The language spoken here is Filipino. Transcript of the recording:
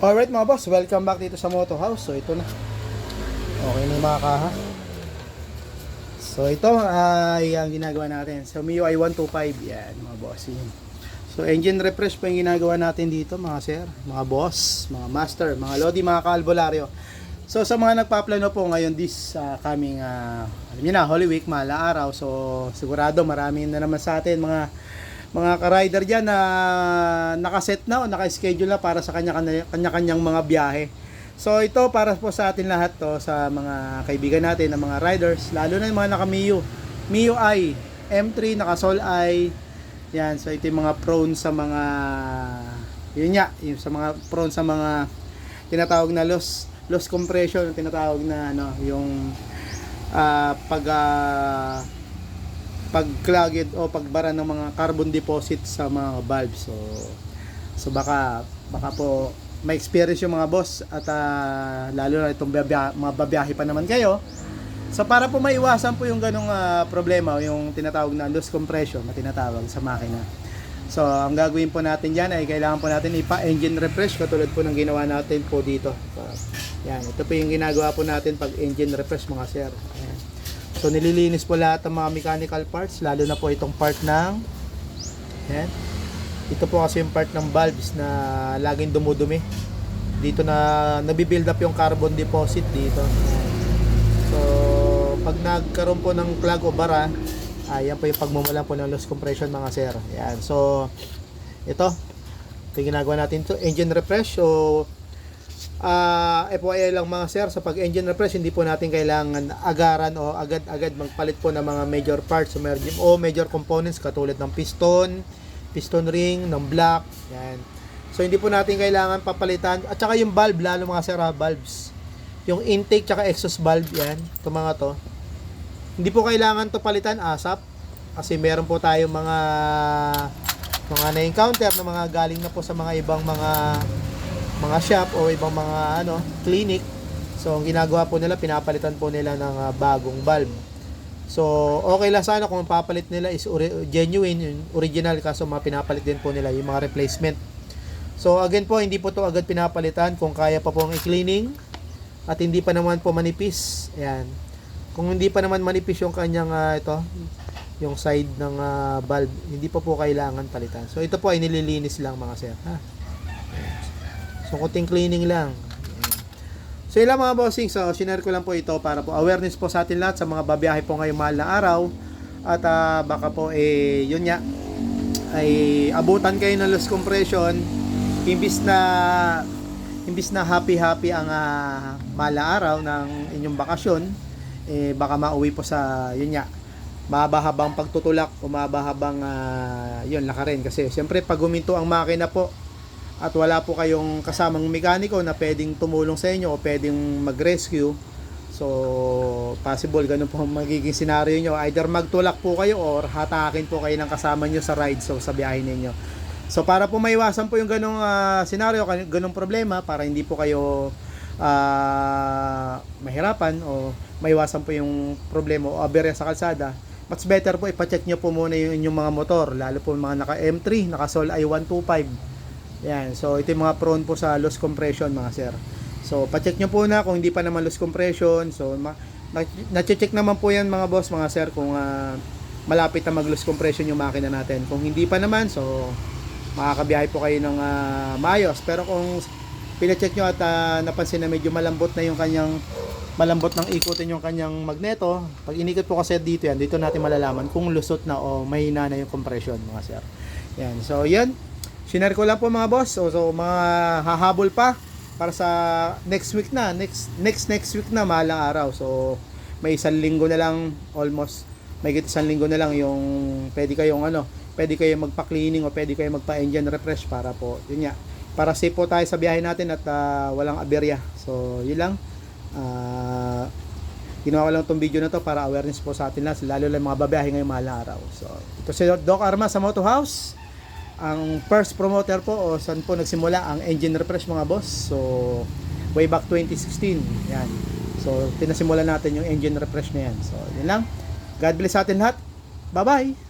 Alright mga boss, welcome back dito sa Moto House. So ito na. Okay na yung mga kaha. So ito ay ang ginagawa natin. So MIUI 125, yan mga bossing. So engine refresh po yung ginagawa natin dito mga sir, mga boss, mga master, mga lodi, mga kaalbularyo. So sa mga nagpaplano po ngayon this uh, coming uh, alam niyo na Holy Week, mahal na araw. So sigurado marami na naman sa atin mga mga ka-rider diyan na nakaset na o naka-schedule na para sa kanya kanya-kanyang mga biyahe. So ito para po sa atin lahat to sa mga kaibigan natin, ng mga riders, lalo na yung mga naka Miu, Miu i, M3 naka Sol i. Yan, so ito yung mga prone sa mga yun nga, yung sa mga prone sa mga tinatawag na loss loss compression, tinatawag na ano, yung ah, pag ah, pagclogged o pagbara ng mga carbon deposit sa mga valve. So so baka baka po may experience yung mga boss at ah, lalo na itong babya, mga babiyahe pa naman kayo. So para po maiwasan po yung ganong ah, problema o yung tinatawag na loss compression na tinatawag sa makina. So ang gagawin po natin diyan ay kailangan po natin ipa-engine refresh katulad po ng ginawa natin po dito. So, yan, ito po yung ginagawa po natin pag engine refresh mga sir. Ayan. So nililinis po lahat ng mga mechanical parts, lalo na po itong part ng yan. Ito po kasi yung part ng valves na laging dumudumi. Dito na nabibuild up yung carbon deposit dito. So pag nagkaroon po ng clog o bara, ayan po yung pagmumulan po ng loss compression mga sir. Yan. So ito, ito ginagawa natin to engine refresh. So Ah, FYI lang mga sir, sa pag-engine refresh, hindi po natin kailangan agaran o agad-agad magpalit po ng mga major parts o major, o major components katulad ng piston, piston ring, ng block, yan. So hindi po natin kailangan papalitan at saka yung valve lalo mga sir, ha, valves. Yung intake tsaka exhaust valve yan, ito mga to. Hindi po kailangan to palitan ASAP kasi meron po tayong mga mga na-encounter na mga galing na po sa mga ibang mga mga shop o ibang mga ano clinic. So ang ginagawa po nila pinapalitan po nila ng ah, bagong valve so okay lang sana kung papalit nila is ori- genuine original kaso mga pinapalit din po nila yung mga replacement. So again po hindi po to agad pinapalitan. Kung kaya pa pong i-cleaning at hindi pa naman po manipis ayan. Kung hindi pa naman manipis yung kanyang ah, ito yung side ng ah, valve hindi pa po kailangan palitan. So ito po ay nililinis lang mga sir ha So, kunting cleaning lang. So, yun lang mga bossing. So, sinare ko lang po ito para po awareness po sa atin lahat sa mga babiyahe po ngayong mahal na araw. At ah, baka po, eh, yun nga, ay abutan kayo ng loss compression. Imbis na imbis na happy-happy ang ah, mahal na araw ng inyong bakasyon, eh, baka mauwi po sa, yun nga, mabahabang pagtutulak o mabahabang ah, yun lakarin kasi siyempre pag huminto ang makina po at wala po kayong kasamang mekaniko na pwedeng tumulong sa inyo o pwedeng mag-rescue. So possible ganun po magiging scenario nyo. Either magtulak po kayo or hatakin po kayo ng kasama nyo sa ride so sa biyahe ninyo. So para po maiwasan po yung ganung ah, scenario ganung problema para hindi po kayo ah, mahirapan o maiwasan po yung problema o aberya sa kalsada much better po ipacheck nyo po muna yung inyong mga motor lalo po mga naka M3 naka Sol i125 yan, so ito yung mga prone po sa loss compression mga sir. So, pa-check nyo po na kung hindi pa naman loss compression. So, ma- na- na-check naman po yan mga boss, mga sir, kung ah, malapit na mag-loss compression yung makina natin. Kung hindi pa naman, so makakabiyahe po kayo ng ah, maayos. Pero kung pina-check nyo at ah, napansin na medyo malambot na yung kanyang malambot ng ikutin yung kanyang magneto, pag inikot po kasi dito yan, dito natin malalaman kung lusot na o mahina na yung compression mga sir. Yan. So, yan. Sinare ko lang po mga boss. So, so mga hahabol pa para sa next week na. Next next next week na mahalang araw. So may isang linggo na lang almost may isang linggo na lang yung pwede kayong ano, pwede kayong magpa-cleaning o pwede kayong magpa-engine refresh para po, yun nga, para safe po tayo sa biyahe natin at ah, walang aberya. So, yun lang. Ah, ginawa ko lang itong video na to para awareness po sa atin lahat, lalo lang mga babiyahe ngayong mahal na araw. So, ito si Doc Arma sa Moto House ang first promoter po o saan po nagsimula ang engine refresh mga boss. So, way back 2016. Yan. So, pinasimulan natin yung engine refresh na yan. So, yun lang. God bless sa atin lahat. Bye-bye!